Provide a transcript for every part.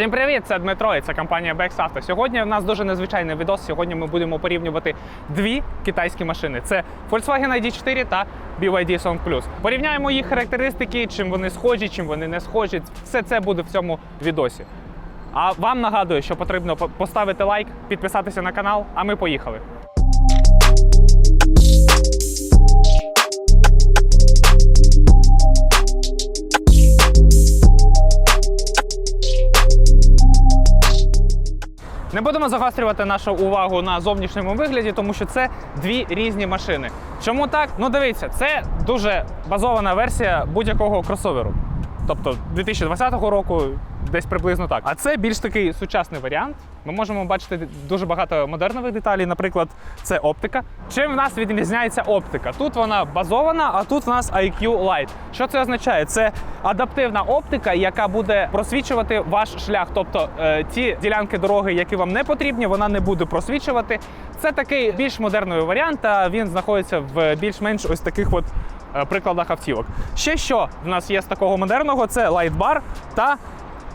Всім привіт! Це Дмитро і це компанія Auto. Сьогодні в нас дуже незвичайний відос. Сьогодні ми будемо порівнювати дві китайські машини: це Volkswagen ID4 та BYD Song Plus. Порівняємо їх характеристики, чим вони схожі, чим вони не схожі. Все це буде в цьому відосі. А вам нагадую, що потрібно поставити лайк, підписатися на канал, а ми поїхали. Не будемо загострювати нашу увагу на зовнішньому вигляді, тому що це дві різні машини. Чому так? Ну дивіться, це дуже базована версія будь-якого кросоверу. Тобто 2020 року, десь приблизно так. А це більш такий сучасний варіант. Ми можемо бачити дуже багато модернових деталей. Наприклад, це оптика. Чим в нас відрізняється оптика? Тут вона базована, а тут в нас IQ Light. Що це означає? Це адаптивна оптика, яка буде просвічувати ваш шлях. Тобто е, ті ділянки дороги, які вам не потрібні, вона не буде просвічувати. Це такий більш модерний варіант. а Він знаходиться в більш-менш ось таких от прикладах автівок. Ще що в нас є з такого модерного, це лайтбар та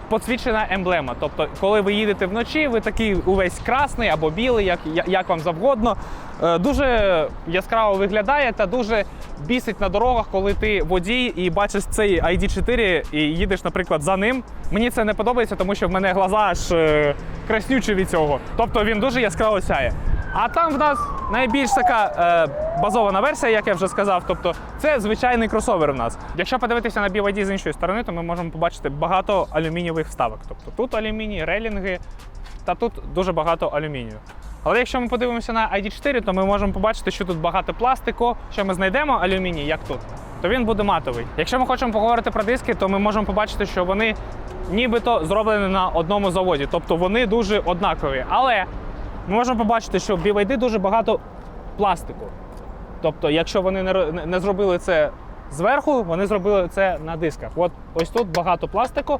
Посвічена емблема. Тобто, коли ви їдете вночі, ви такий увесь красний або білий, як, як вам завгодно. Е, Дуже яскраво виглядає та дуже бісить на дорогах, коли ти водій і бачиш цей ID4 і їдеш, наприклад, за ним. Мені це не подобається, тому що в мене глаза аж е, краснючі від цього. Тобто він дуже яскраво сяє. А там в нас найбільш така е, базована версія, як я вже сказав. Тобто це звичайний кросовер в нас. Якщо подивитися на BYD з іншої сторони, то ми можемо побачити багато алюмінієвих вставок. Тобто тут алюміній, релінги, та тут дуже багато алюмінію. Але якщо ми подивимося на ID4, то ми можемо побачити, що тут багато пластику. Що ми знайдемо алюміній, як тут, то він буде матовий. Якщо ми хочемо поговорити про диски, то ми можемо побачити, що вони нібито зроблені на одному заводі, тобто вони дуже однакові. Але ми можемо побачити, що в BYD дуже багато пластику. Тобто, якщо вони не, зробили це зверху, вони зробили це на дисках. От ось тут багато пластику,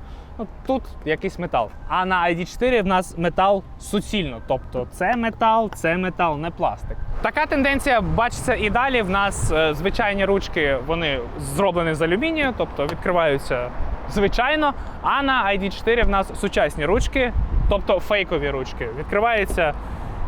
тут якийсь метал. А на ID4 в нас метал суцільно. Тобто це метал, це метал, не пластик. Така тенденція бачиться і далі. В нас е, звичайні ручки вони зроблені з алюмінію, тобто відкриваються звичайно. А на ID4 в нас сучасні ручки, тобто фейкові ручки. Відкриваються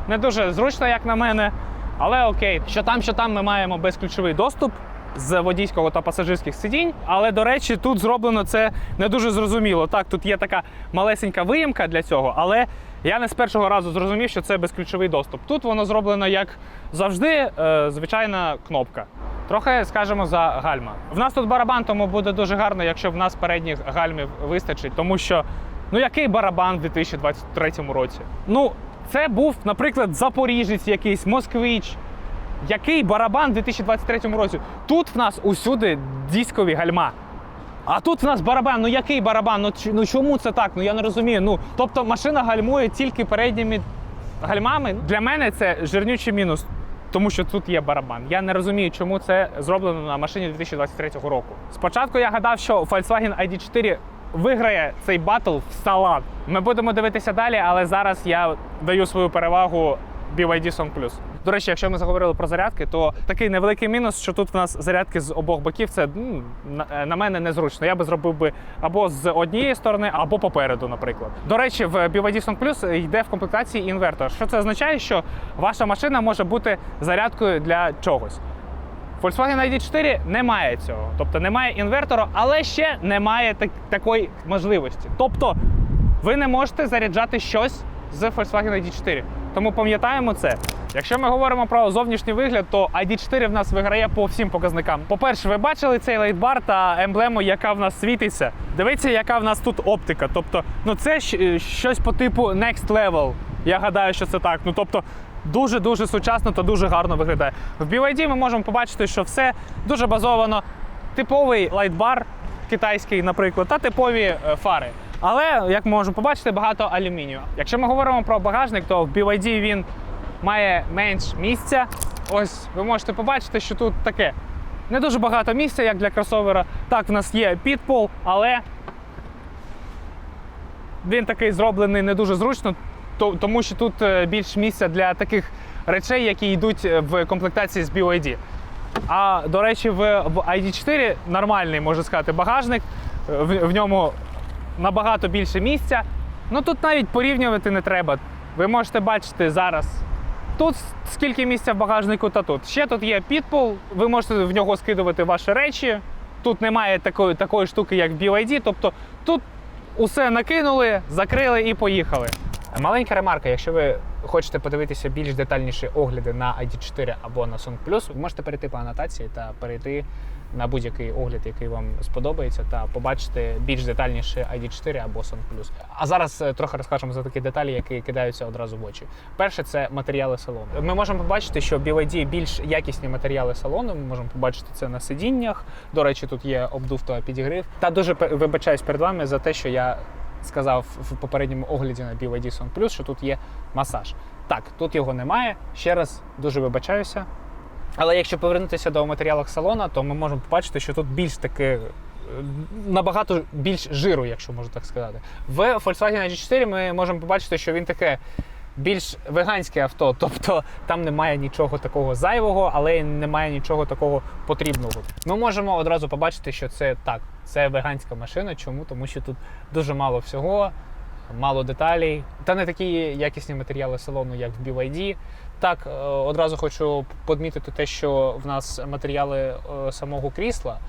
не дуже зручно, як на мене. Але окей, що там, що там, ми маємо безключовий доступ з водійського та пасажирських сидінь. Але до речі, тут зроблено це не дуже зрозуміло. Так, тут є така малесенька виїмка для цього, але я не з першого разу зрозумів, що це безключовий доступ. Тут воно зроблено як завжди, е, звичайна кнопка. Трохи скажемо за гальма. В нас тут барабан, тому буде дуже гарно, якщо в нас передніх гальмів вистачить, тому що ну який барабан в 2023 році? Ну, це був, наприклад, Запоріжець якийсь, Москвич. Який барабан в 2023 році? Тут в нас усюди дискові гальма. А тут в нас барабан. Ну який барабан? Ну, ну чому це так? Ну я не розумію. Ну тобто машина гальмує тільки передніми гальмами. Для мене це жирнючий мінус, тому що тут є барабан. Я не розумію, чому це зроблено на машині 2023 року. Спочатку я гадав, що Volkswagen ID4 виграє цей батл в салат. Ми будемо дивитися далі, але зараз я даю свою перевагу BYD Song Plus. До речі, якщо ми заговорили про зарядки, то такий невеликий мінус, що тут в нас зарядки з обох боків, це на, на мене незручно. Я би зробив би або з однієї сторони, або попереду, наприклад. До речі, в BYD Song Plus йде в комплектації інвертор. Що це означає, що ваша машина може бути зарядкою для чогось. Volkswagen ID4 немає цього, тобто немає інвертора, але ще немає так- такої можливості. Тобто ви не можете заряджати щось з Volkswagen ID4. Тому пам'ятаємо це. Якщо ми говоримо про зовнішній вигляд, то ID4 в нас виграє по всім показникам. По-перше, ви бачили цей лейтбар та емблему, яка в нас світиться. Дивіться, яка в нас тут оптика. Тобто, ну це щось по типу Next Level. Я гадаю, що це так. Ну тобто. Дуже-дуже сучасно та дуже гарно виглядає. В BYD ми можемо побачити, що все дуже базовано. Типовий лайтбар китайський, наприклад, та типові е, фари. Але, як ми можемо побачити, багато алюмінію. Якщо ми говоримо про багажник, то в BYD він має менш місця. Ось ви можете побачити, що тут таке не дуже багато місця, як для кросовера. Так, в нас є підпол, але він такий зроблений не дуже зручно, тому що тут е, більш місця для таких речей, які йдуть е, в комплектації з BYD. А до речі, в, в ID4 нормальний, можна сказати, багажник. Е, В, в ньому набагато більше місця. Ну тут навіть порівнювати не треба. Ви можете бачити зараз. Тут скільки місця в багажнику та тут. Ще тут є підпол, ви можете в нього скидувати ваші речі. Тут немає такої, такої штуки, як в BYD. Тобто тут усе накинули, закрили і поїхали. Маленька ремарка, якщо ви хочете подивитися більш детальніші огляди на ID4 або на Song Plus, ви можете перейти по анотації та перейти на будь-який огляд, який вам сподобається, та побачити більш детальніше ID4 або Song Plus. А зараз е, трохи розкажемо за такі деталі, які кидаються одразу в очі. Перше це матеріали салону. Ми можемо побачити, що BYD більш якісні матеріали салону. Ми можемо побачити це на сидіннях. До речі, тут є обдув та підігрів. Та дуже вибачаюсь перед вами за те, що я сказав в попередньому огляді на BYD Song Plus, що тут є масаж. Так, тут його немає. Ще раз дуже вибачаюся. Але якщо повернутися до матеріалів салона, то ми можемо побачити, що тут більш таке. е, Набагато більш жиру, якщо можна так сказати. В Volkswagen G4 ми можемо побачити, що він таке більш веганське авто, тобто там немає нічого такого зайвого, але й немає нічого такого потрібного. Ми можемо одразу побачити, що це так, це веганська машина. Чому? Тому що тут дуже мало всього, мало деталей, та не такі якісні матеріали салону, як в BYD. Так, е, одразу хочу подмітити те, що в нас матеріали е, самого крісла.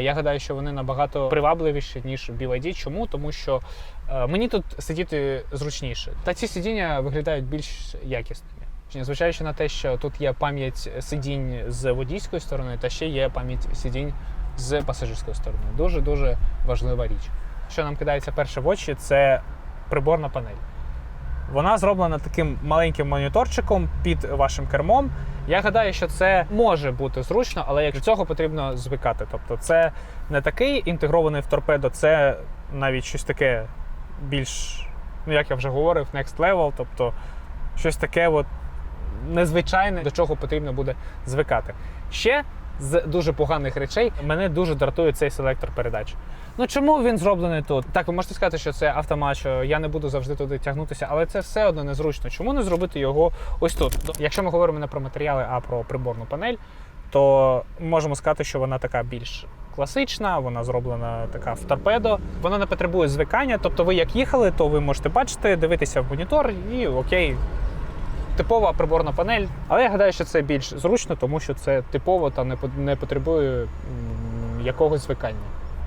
Я гадаю, що вони набагато привабливіші, ніж BYD. Чому? Тому що е, мені тут сидіти зручніше. Та ці сидіння виглядають більш якісними. Незважаючи на те, що тут є пам'ять сидінь з водійської сторони, та ще є пам'ять сидінь з пасажирської сторони. Дуже дуже важлива річ. Що нам кидається перше в очі, це приборна панель. Вона зроблена таким маленьким моніторчиком під вашим кермом. Я гадаю, що це може бути зручно, але як до цього потрібно звикати. Тобто, це не такий інтегрований в торпедо, це навіть щось таке більш, ну як я вже говорив, next level, тобто щось таке от незвичайне, до чого потрібно буде звикати. Ще з дуже поганих речей мене дуже дратує цей селектор передач. Ну чому він зроблений тут? Так, ви можете сказати, що це автомат, що я не буду завжди туди тягнутися, але це все одно незручно. Чому не зробити його ось тут? Якщо ми говоримо не про матеріали, а про приборну панель, то можемо сказати, що вона така більш класична, вона зроблена така в торпедо. Вона не потребує звикання. Тобто, ви як їхали, то ви можете бачити, дивитися в монітор і окей. Типова приборна панель, але я гадаю, що це більш зручно, тому що це типово та не потребує якогось звикання.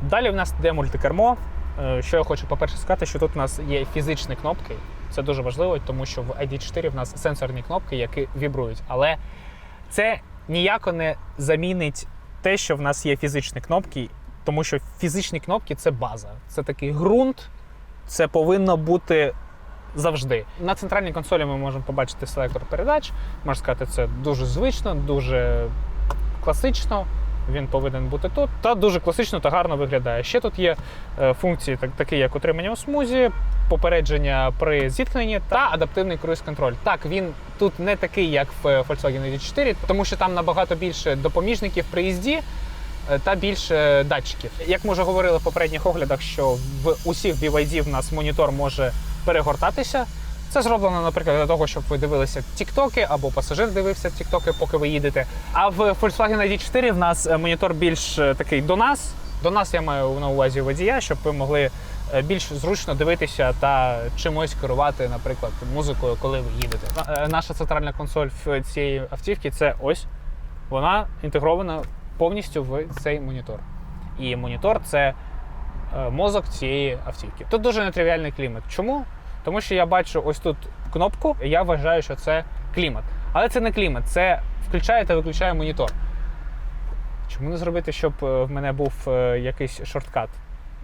Далі в нас йде мультикермо. Е, Що я хочу, по-перше, сказати, що тут у нас є фізичні кнопки. Це дуже важливо, тому що в ID4 в нас сенсорні кнопки, які вібрують. Але це ніяко не замінить те, що в нас є фізичні кнопки, тому що фізичні кнопки це база. Це такий ґрунт, це повинно бути завжди. На центральній консолі ми можемо побачити селектор передач. Можна сказати, це дуже звично, дуже класично. Він повинен бути тут. Та дуже класично та гарно виглядає. Ще тут є е, функції, так, такі як утримання у смузі, попередження при зіткненні та адаптивний круїз-контроль. Так, він тут не такий, як в Volkswagen ID4, тому що там набагато більше допоміжників при їзді е, та більше датчиків. Як ми вже говорили в попередніх оглядах, що в усіх BYD в нас монітор може перегортатися. Це зроблено, наприклад, для того, щоб ви дивилися тіктоки або пасажир дивився тіктоки, поки ви їдете. А в Volkswagen ID4 в нас е, монітор більш е, такий до нас. До нас я маю на увазі водія, щоб ви могли е, більш зручно дивитися та чимось керувати, наприклад, музикою, коли ви їдете. Наша центральна консоль в цієї автівки це ось. Вона інтегрована повністю в цей монітор. І монітор це мозок цієї автівки. Тут дуже нетривіальний клімат. Чому? Тому що я бачу ось тут кнопку, і я вважаю, що це клімат. Але це не клімат, це включає та виключає монітор. Чому не зробити, щоб е, в мене був е, якийсь шорткат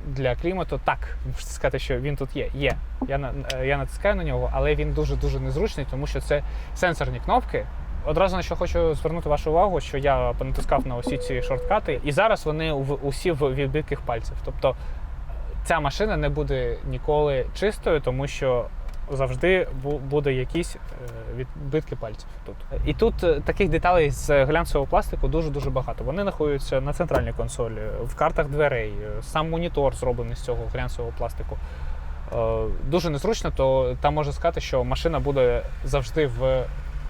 для клімату? Так, можете сказати, що він тут є. Є. Я, е, я натискаю на нього, але він дуже-дуже незручний, тому що це сенсорні кнопки. Одразу на що хочу звернути вашу увагу, що я понатискав на усі ці шорткати, і зараз вони усі в відбитках пальців. Тобто ця машина не буде ніколи чистою, тому що завжди бу- буде якісь е, відбитки пальців тут. І тут е, таких деталей з глянцевого пластику дуже дуже багато. Вони знаходяться на центральній консолі, в картах дверей, е, сам монітор зроблений з цього глянцевого пластику. Дуже незручно, то там можна сказати, що машина буде завжди в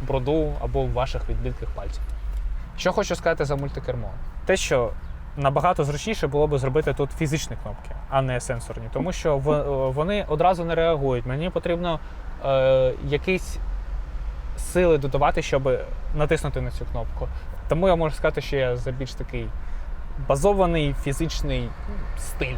броду або в ваших відбитках пальців. Що хочу сказати за мультикермо? Те, що набагато зручніше було б зробити тут фізичні кнопки, а не сенсорні, тому що в- вони одразу не реагують. Мені потрібно е, якісь сили додавати, щоб натиснути на цю кнопку. Тому я можу сказати, що я за більш такий базований фізичний стиль.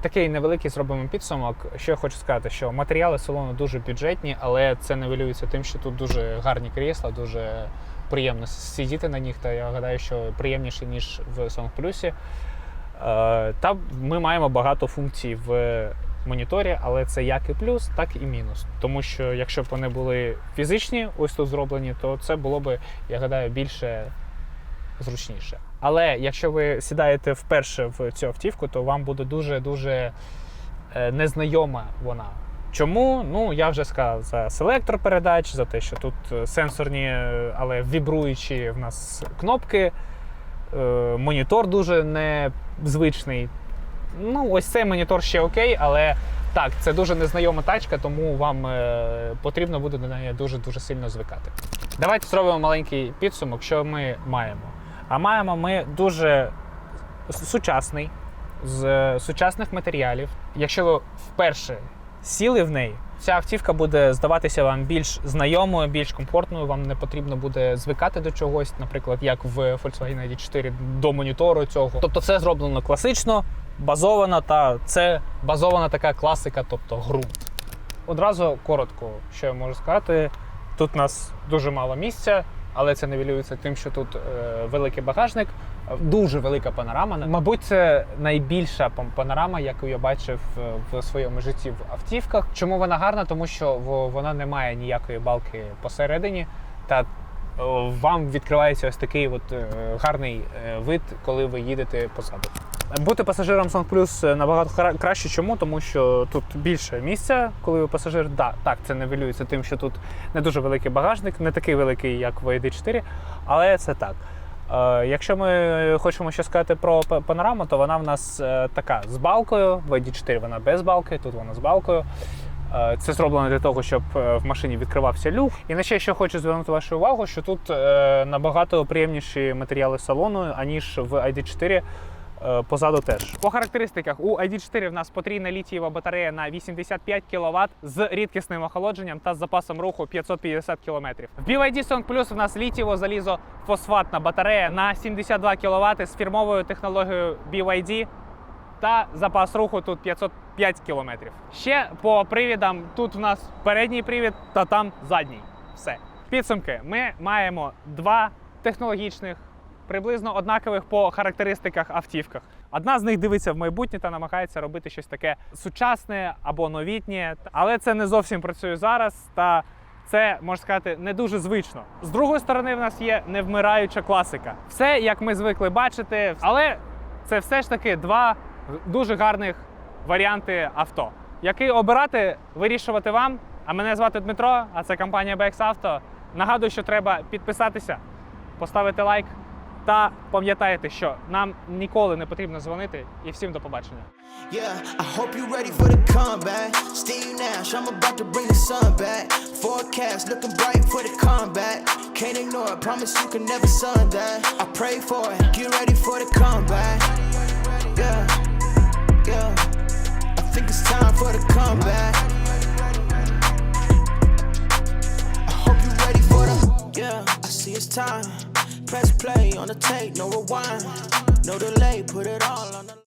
Такий невеликий зробимо підсумок. Що я хочу сказати, що матеріали салону дуже бюджетні, але це невелюється тим, що тут дуже гарні крісла, дуже приємно сидіти на них. Та я гадаю, що приємніше, ніж в Song Plus. Е, Та ми маємо багато функцій в моніторі, але це як і плюс, так і мінус. Тому що якщо б вони були фізичні, ось тут зроблені, то це було б, я гадаю, більше зручніше. Але якщо ви сідаєте вперше в цю автівку, то вам буде дуже-дуже е, незнайома вона. Чому? Ну, я вже сказав за селектор передач, за те, що тут е, сенсорні, е, але вібруючі в нас кнопки. Е, Монітор дуже незвичний. Ну, ось цей монітор ще окей, але так, це дуже незнайома тачка, тому вам потрібно буде до неї дуже-дуже сильно звикати. Давайте зробимо маленький підсумок, що ми маємо. А маємо ми дуже сучасний, з сучасних матеріалів. Якщо ви вперше сіли в неї, ця автівка буде здаватися вам більш знайомою, більш комфортною. Вам не потрібно буде звикати до чогось, наприклад, як в Volkswagen ID4 до монітору цього. Тобто, це зроблено класично, базовано, та це базована така класика, тобто ґрунт. Одразу коротко, що я можу сказати. Тут у нас дуже мало місця, але це невілюється тим, що тут е, великий багажник, дуже велика панорама. Мабуть, це найбільша панорама, яку я бачив е, в своєму житті в автівках. Чому вона гарна? Тому що вона не має ніякої балки посередині. Та е, вам відкривається ось такий от гарний вид, коли ви їдете позаду. Бути пасажиром Song Plus набагато хра- краще. Чому? Тому що тут більше місця, коли ви пасажир. Да, так, це нивелюється тим, що тут не дуже великий багажник, не такий великий, як в ID4, але це так. Е, якщо ми хочемо ще сказати про панораму, то вона в нас е, така з балкою. В ID4 вона без балки, тут вона з балкою. Е, Це зроблено для того, щоб е, в машині відкривався люк. І на ще що хочу звернути вашу увагу, що тут е, набагато приємніші матеріали салону, аніж в ID4. Е, Позаду теж. По характеристиках у ID4 в нас потрійна літієва батарея на 85 кВт з рідкісним охолодженням та з запасом руху 550 км. В BYD Song Plus в нас літієво залізо фосфатна батарея на 72 кВт з фірмовою технологією BYD та запас руху тут 505 км. Ще по привідам тут в нас передній привід та там задній. Все. Підсумки: ми маємо два технологічних, приблизно однакових по характеристиках автівках. Одна з них дивиться в майбутнє та намагається робити щось таке сучасне або новітнє, але це не зовсім працює зараз. Та це можна сказати не дуже звично. З другої сторони, в нас є невмираюча класика. Все як ми звикли бачити, але це все ж таки два дуже гарних варіанти авто. Який обирати, вирішувати вам. А мене звати Дмитро, а це компанія BX Auto. Нагадую, що треба підписатися, поставити лайк та пам'ятайте, що нам ніколи не потрібно дзвонити. І всім до побачення. Yeah, I hope you ready for the comeback. Steve Nash, I'm about to bring the sun back. Forecast looking bright for the comeback. Can't ignore it, promise you can never sun that. I pray for it, get ready for the comeback. Yeah, yeah. I think it's time for the comeback. See it's time. Press play on the tape, no rewind. No delay, put it all on the.